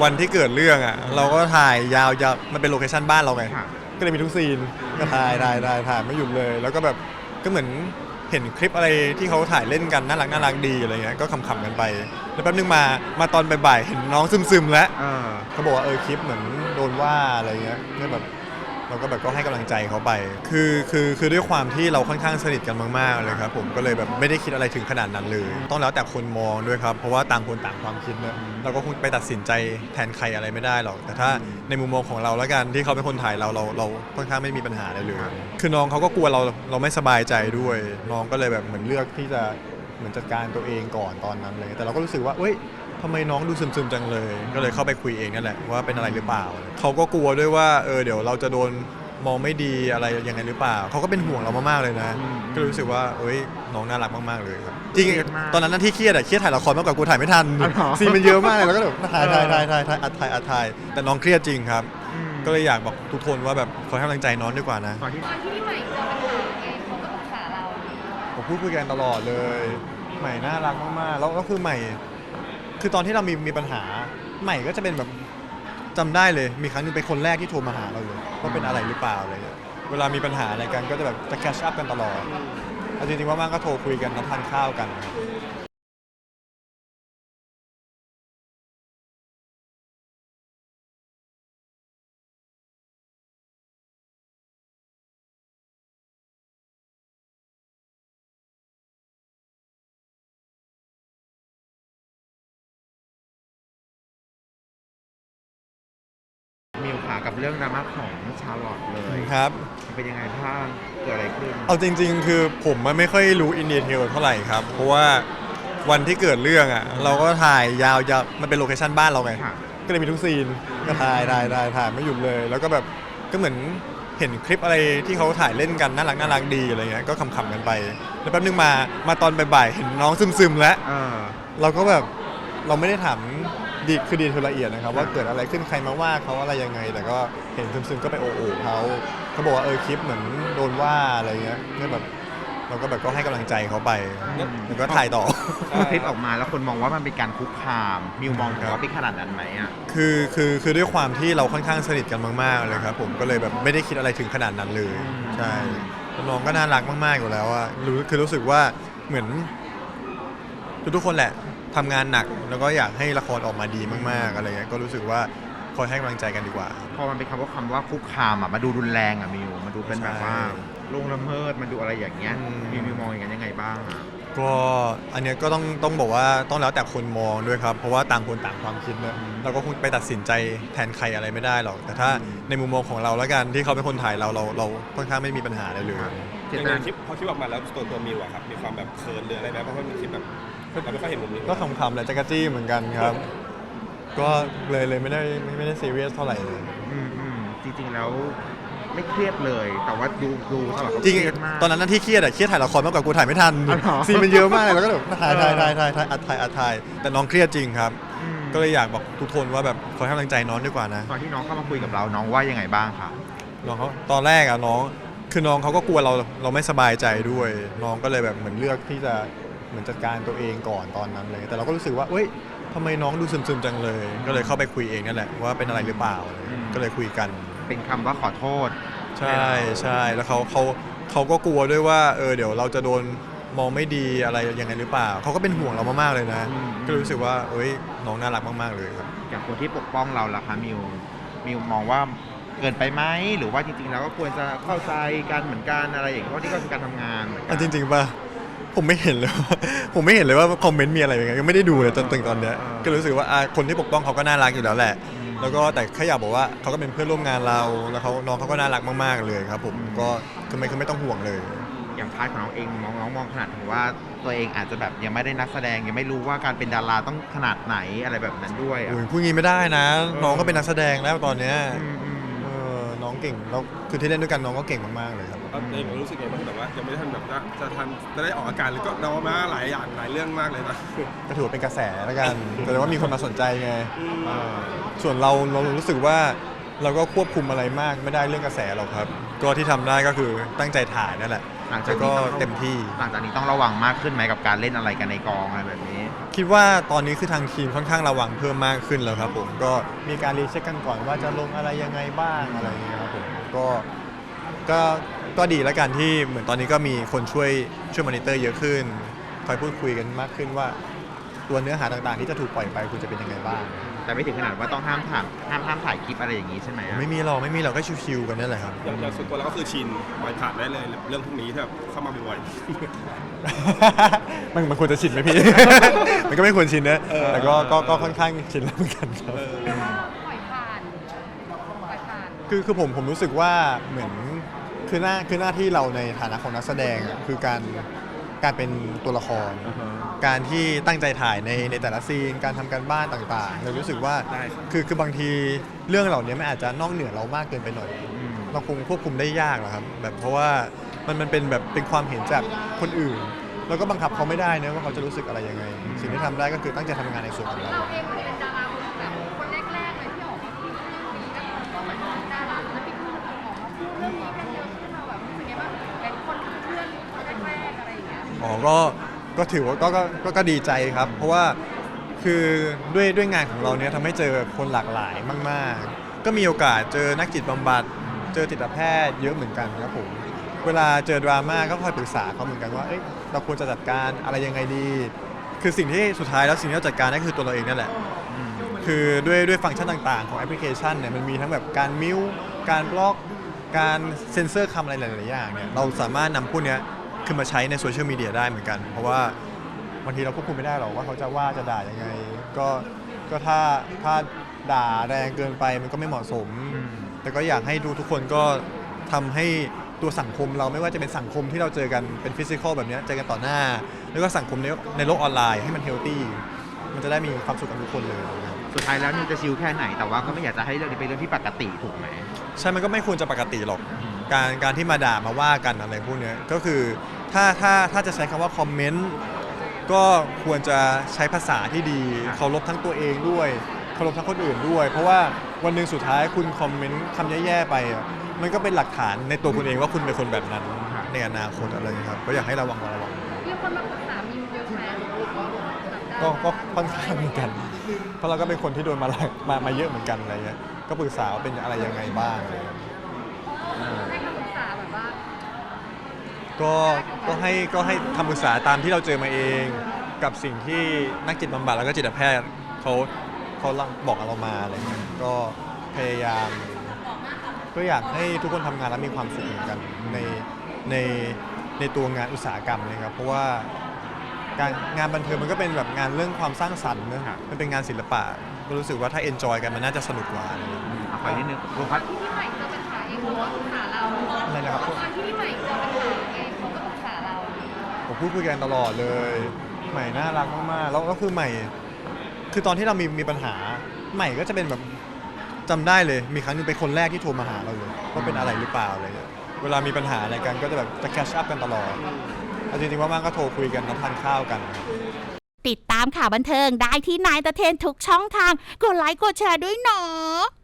วันที่เกิดเรื่องอะ เราก็ถ่ายยาวๆมันเป็นโลเคชั่นบ้านเราไงค่ะก็เลยมีทุกซีนก็ถ่ายถ่ายถ่ายถ่ายไม่หยุดเลย แล้วก็แบบก็เหมือนเห็นคลิปอะไรที่เขาถ่ายเล่นกันน่ารักน่ารักดีอะไรเงี้ยก็ขำๆกันไป แล้วแป๊บนึงมามาตอนบ่ายๆเห็นน้องซึมๆแล้วเออเขาบอกว่าเออคลิปเหมือนโดนว่าอะไรเงี้ยก็แบบ เราก็แบบก็ให้กำลังใจเขาไป คือคือคือด้วยความที่เราค่อนข้างสนิทกันมากๆเลยครับผมก็เลยแบบไม่ได้คิดอะไรถึงขนาดนั้นเลย ต้องแล้วแต่คนมองด้วยครับ เพราะว่าต่างคนต่างความคิดเนอะเราก็คงไปตัดสินใจแทนใครอะไรไม่ได้หรอก แต่ถ้าในมุมมองของเราแล้วกันที่เขาเป็นคนถ่ายเราเราเราค่อนข้างไม่มีปัญหาอะไรเลยคือน้องเขาก็กลัวเราเราไม่สบายใจด้วย น้องก็เลยแบบเหมือนเลือกที่จะเหมือนจัดการตัวเองก่อนตอนนั้นเลย แต่เราก็รู้สึกว่าเอ้ย ทำไมน้องดูซึมๆจังเลย ก็เลยเข้าไปคุยเองนั่นแหละว่าเป็นอะไรหรือเปล่า เขาก็กลัวด้วยว่าเออเดี๋ยวเราจะโดนมองไม่ดีอะไรยังไงหรือเปล่า เขาก็เป็นห่วงเรามากๆเลยนะอืมก็เลยรู้สึกว่าเอ้ยน้องน่ารักมากๆเลยครับ จริงเครียดมากๆตอนนั้นนะที่เครียดอะเครียดถ่ายละครมากกว่ากูถ่ายไม่ทันอ๋อเหรอซีนมันเยอะมากเลยแล้วก็แบบถ่ายถ่ายถ่ายถ่ายถ่ายอัดถ่ายอัดถ่ายแต่น้องเครียดจริงครับอืมก็เลยอยากบอกทุกคนว่าแบบขอให้กำลังใจน้องดีกว่านะตอนที่ตอนที่พี่ใหม่เจอปัญหาไงเขาก็ปรึกษาเราผมพูดคุยกันตลอดเลย ใหม่น่ารักมากๆแล้วก็คือใหม่ คือตอนที่เรามีมีปัญหาใหม่ก็จะเป็นแบบจำได้เลยมีครั้งหนึงเป็นคนแรกที่โทรมาหาเราเลยว่าเป็นอะไรหรือเปล่าอะไรเงี้ยเวลามีปัญหาอะไรกันก็จะแบบจะแคชอัพกันตลอดเอาจริงๆว่างๆก็โทรคุยกันนัดทานข้าวกัน มิวขากับเรื่องดราม่าของชาร์ลอตเลยครับ มันเป็นยังไงบ้างเกิดอะไรขึ้นเอาจริง ๆ คือผมมันไม่ค่อยรู้อินเดียเทลเท่าไหร่ครับ เพราะว่าวันที่เกิดเรื่องอะ เราก็ถ่ายยาวๆมันเป็นโลเคชั่นบ้านเราไง ค่ะก็เลยมีทุกซีนก็ถ่ายถ่ายถ่ายถ่ายไม่หยุดเลย แล้วก็แบบก็เหมือนเห็นคลิปอะไรที่เขาถ่ายเล่นกันน่ารักน่ารักดีอะไรเงี้ยก็ขำๆกันไป แล้วแป๊บนึงมามาตอนบ่ายๆเห็นน้องซึมๆแล้ว เออเราก็แบบเราไม่ได้ถาม ดีคือดีเทลละเอียดนะครับ ว่าเกิดอะไรขึ้นใครมาว่าเขาอะไรยังไง แต่ก็เห็นซึมๆก็ไปโอ้โหเขาเขาบอกว่าเออคลิปเหมือนโดนว่าอะไรเงี้ยก็แบบเราก็แบบก็ให้กำลังใจเขาไปอืมแล้วก็ถ่ายต่อ พอคลิปออกมาแล้วคนมองว่ามันเป็นการคุกคาม มิวมองครับว่าเป็นขนาดนั้นไหมอะ คือคือคือด้วยความที่เราค่อนข้างสนิทกันมากๆเลยครับผมก็เลยแบบไม่ได้คิดอะไรถึงขนาดนั้นเลยอืมใช่แล้วน้องก็น่ารักมากๆอยู่แล้วอะรู้คือรู้สึกว่าเหมือน ทุกๆคนแหละทำงานหนัก แล้วก็อยากให้ละครออกมาดีมากๆอะไรเงี้ยก็รู้สึกว่าคอยให้กำลังใจกันดีกว่า พอมันเป็นคำว่าคำว่าคุกคามอะมาดูรุนแรงอะมิวมาดูเป็นแบบว่าใช่ลงละเมิดมันดูอะไรอย่างเงี้ยอืมมิวมิวมองอย่างนั้นยังไงบ้างอะก็อันเนี้ยก็ต้องต้องบอกว่าต้องแล้วแต่คนมองด้วยครับ เพราะว่าต่างคนต่างความคิดเนอะเราก็คงไปตัดสินใจแทนใครอะไรไม่ได้หรอก แต่ถ้าในมุมมองของเราแล้วกันที่เขาเป็นคนถ่ายเราเราเราค่อนข้างไม่มีปัญหาอะไรเลย เจอย่างตในนาคลิปพอคลิปออกมาแล้วตัวตัวมิวอะครับมีความแบบเขินหรืออะไรไหมเพราะว่ามีคลิปแบบ เราไม่ค่อยเห็นมุมนี้ก็ขำๆแหละจักรจี้เหมือนกันครับ ก็เลยเลยไม่ได้ไม่ไม่ได้ซีเรียสเท่าไหร่เลย อืมอืมจริงๆแล้วไม่เครียดเลย แต่ว่าดูดูตลอดก็จริง เครียดมากๆตอนนั้นนะที่เครียดอะเครียดถ่ายละครมากกว่ากูถ่ายไม่ทันอ๋อเหรอ ซีนมันเยอะมากเลยแล้วก็แบบถ่ายถ่ายถ่ายถ่ายถ่ายอัดถ่ายอัดถ่ายแต่น้องเครียดจริงครับ อืมก็เลยอยากบอกทุกคนว่าแบบขอให้กำลังใจน้องดีกว่านะ ตอนที่น้องเข้ามาคุยกับเราน้องว่ายังไงบ้างคะน้องเขาตอนแรกอะน้องคือน้องเขาก็กลัวเราเราไม่สบายใจด้วย น้องก็เลยแบบเหมือนเลือกที่จะ เหมือนจัดการตัวเองก่อนตอนนั้นเลย แต่เราก็รู้สึกว่าเอ้ยทำไมน้องดูซึมๆจังเลย ก็เลยเข้าไปคุยเองนั่นแหละว่าเป็นอะไรหรือเปล่าก็เลยคุยกัน เป็นคำว่าขอโทษ ใช่ใช่แล้วเขาเขาเขาก็กลัวด้วยว่าเออเดี๋ยวเราจะโดนมองไม่ดีอะไรยังไงหรือเปล่า เขาก็เป็นห่วงเรามากๆเลยนะ อืม ก็รู้สึกว่าเอ้ยน้องน่ารักมากๆเลยครับ อย่างคนที่ปกป้องเราล่ะคะมิวมิวมองว่าเกินไปไหมหรือว่าจริงๆแล้วก็ควรจะเข้าใจกันเหมือนกันอะไรอย่างเงี้ยเพราะนี่ก็คือการทำงานเหมือนกัอะจริงๆป่ะ ผมไม่เห็นเลยว่าผมไม่เห็นเลยว่าคอมเมนต์มีอะไรยังไงยังไม่ได้ดูเลยจนถึงตอนเนี้ยก็รู้สึกว่าอะคนที่ปกป้องเขาก็น่ารักอยู่แล้วแหละอืมแล้วก็แต่แค่อยากบอกว่าเขาก็เป็นเพื่อนร่วมงานเราแล้วเขาน้องเขาก็น่ารักมากๆเลยครับ ผมก็คือไม่คือไม่ต้องห่วงเลย อย่างพาร์ทของน้องเองมองน้องมองขนาดถึงว่าตัวเองอาจจะแบบยังไม่ได้นักแสดงยังไม่รู้ว่าการเป็นดาราต้องขนาดไหนอะไรแบบนั้นด้วยอะโอ้ยพูดงี้ไม่ได้นะ น้องก็เป็นนักแสดงแล้วตอนเนี้ย อืมอืมเออน้องเก่งแล้วคือที่เล่นด้วยกันน้องก็เก่งมากๆเลยครับเราเองรู้สึกไงบ้างที่แบบว่ายังไม่ได้ทันแบบว่าจะทันจะได้ออกอาการหรือก็เรามาหลายอย่างหลายเรื่องมากเลยนะ ก็ถือว่าเป็นกระแสแล้วกัน แต่ว่ามีคนมาสนใจไงเออส่วนเราเรารู้สึกว่าเราก็ควบคุมอะไรมากไม่ได้เรื่องกระแสหรอกครับ ก็ที่ทำได้ก็คือตั้งใจถ่ายนั่นแหละหลังจากแล้วก็นี้ต้อง เต็มที่ หลังจากนี้ต้องระวังมากขึ้นไหมกับการเล่นอะไรกันในกองอะไรแบบนี้ คิดว่าตอนนี้คือทางทีมค่อนข้างระวังเพิ่มมากขึ้นแล้วครับผมก็มีการรีเช็คกันก่อนว่าจะลงอะไรยังไงบ้างอะไรอย่างเงี้ยครับผม ก็ก็ก็ดีแล้วกันที่เหมือนตอนนี้ก็มีคนช่วยช่วยมอนิเตอร์เยอะขึ้น คอยพูดคุยกันมากขึ้นว่า ตัวเนื้อหาต่างๆ ที่จะถูกปล่อยไปคุณจะเป็นยังไงบ้างแต่ไม่ถึงขนาดว่าต้องห้ามถ่ายห้ามห้ามถ่ายคลิปอะไรอย่างนี้ใช่ไหมอะไม่มีหรอกไม่มีหรอกก็ชิวๆกันนี่แหละครับ อย่างอย่างส่วนตัวเราก็คือชินปล่อยผ่านได้เลย เรื่องพวกนี้ที่แบบเข้ามาบ่อย มันมันควรจะชินไหมพี่ มันก็ไม่ควรชินนะเออแต่ก็ก็ก็ค่อนข้างชินแล้วเหมือนกันครับ ๆเออ ปล่อยผ่านปล่อยผ่าน คือคือผมผมรู้สึกว่าเหมือนคือหน้าคือหน้าที่เราในฐานะของนักแสดงอะคือการการเป็นตัวละคร อ่าฮะ การที่ตั้งใจถ่ายในในแต่ละซีน การทำการบ้านต่างๆ เรารู้สึกว่าได้ครับ คือคือบางทีเรื่องเหล่านี้มันอาจจะนอกเหนือเรามากเกินไปหน่อย อืม เราคงควบคุมได้ยากหรอกครับแบบเพราะว่ามันมันเป็นแบบเป็นความเห็นจากคนอื่นเราก็บังคับเขาไม่ได้นะว่าเขาจะรู้สึกอะไรยังไง สิ่งที่ทำได้ก็คือตั้งใจทำงานในส่วนของเรา เราเองเป็นดารา อ๋อก็ก็ถือว่าก็ก็ก็ก็ดีใจครับ เพราะว่าคือด้วยด้วยงานของเราเนี้ยทำให้เจอคนหลากหลายมาก ๆ ก็มีโอกาสเจอนักจิตบำบัด เจอจิตแพทย์เยอะเหมือนกันครับผมเวลาเจอดราม่าก็คอยปรึกษาเขาเหมือนกันว่าเอ้ยเราควรจะจัดการอะไรยังไงดี คือสิ่งที่สุดท้ายแล้วสิ่งที่เราจัดการได้คือตัวเราเองนั่นแหละ คือด้วยด้วยฟังก์ชันต่างๆ ของแอปพลิเคชันเนี่ยมันมีทั้งแบบการมิวการบล็อก การเซ็นเซอร์คำอะไรหลายๆอย่างเนี่ยเราสามารถนำพวกเนี้ย ขึ้นมาใช้ในโซเชียลมีเดียได้เหมือนกัน เพราะว่าบางทีเราควบคุมไม่ได้หรอกว่าเขาจะว่าจะด่ายังไง ก็ก็ถ้าถ้าด่าแรงเกินไปมันก็ไม่เหมาะสมอืมแต่ก็อยากให้ดูทุกคนก็ทำให้ตัวสังคมเราไม่ว่าจะเป็นสังคมที่เราเจอกันเป็นฟิสิกอลแบบเนี้ยเจอกันต่อหน้า แล้วก็สังคมในในโลกออนไลน์ให้มันเฮลตี้มันจะได้มีความสุขกันทุกคนเลยนะครับสุดท้ายแล้วนิวจะชิลแค่ไหนแต่ว่าก็ไม่อยากจะให้เรื่องนี้เป็นเรื่องที่ปกติถูกไหมใช่มันก็ไม่ควรจะปกติหรอกอืม การการที่มาด่ามาว่ากันอะไรพวกเนี้ยก็คือถ้าถ้าถ้าจะใช้คำว่าคอมเมนต์ก็ควรจะใช้ภาษาที่ดีเคารพทั้งตัวเองด้วยเคารพทั้งคนอื่นด้วย เพราะว่าวันหนึ่งสุดท้ายคุณคอมเมนต์คำแย่ๆไปอะมันก็เป็นหลักฐานในตัวคุณเองว่าคุณเป็นคนแบบนั้นในอนาคตอะไรอย่างเงี้ยครับก็อยากให้ระวังระวัง มีคนมาปรึกษามิวเยอะไหมก็ก็ค่อนข้างเหมือนกัน เพราะเราก็เป็นคนที่โดนมาหลายมามาเยอะเหมือนกันอะไรเงี้ย ก็ปรึกษาว่าเป็นอะไรยังไงบ้างอะไรเงี้ย ให้คำปรึกษาแบบว่า ก็ก็ให้ก็ให้คำปรึกษาตามที่เราเจอมาเอง กับสิ่งที่นักจิตบำบัดแล้วก็จิตแพทย์เขาเขาบอกกับเรามาอะไรเงี้ยก็พยายามก็อยากให้ทุกคนทำงานแล้วมีความสุขเหมือนกันในในในตัวงานอุตสาหกรรมเลยครับเพราะว่าการงานบันเทิงมันก็เป็นแบบงานเรื่องความสร้างสรรค์นะมันเป็นงานศิลปะก็รู้สึกว่าถ้าเอนจอยกันมันน่าจะสนุกกว่าอะไรเงี้ยเอาขออีกนิดนึงลูกพัดที่พี่ใหม่เจอปัญหาเองเขาก็ปรึกษาเราอะไรนะครับ ตอนที่พี่ใหม่เจอปัญหาเองเขาก็ปรึกษาเรา ผม พูดคุยกันตลอดเลย ใหม่น่ารักมากๆแล้วก็คือใหม่ คือตอนที่เรามีมีปัญหาใหม่ก็จะเป็นแบบจำได้เลย มีครั้งหนึงเป็นคนแรกที่โทรมาหาเราเลยว่าเป็นอะไรหรือเปล่าอะไรเงี้ยเวลามีปัญหาอะไรกันก็จะแบบจะแคชอัพกันตลอดเอาจริงๆว่างๆก็โทรคุยกันนัดทานข้าวกัน ติดตามข่าวบันเทิงได้ที่นายตะเทนทุกช่องทาง กดไลค์กดแชร์ด้วยเนาะ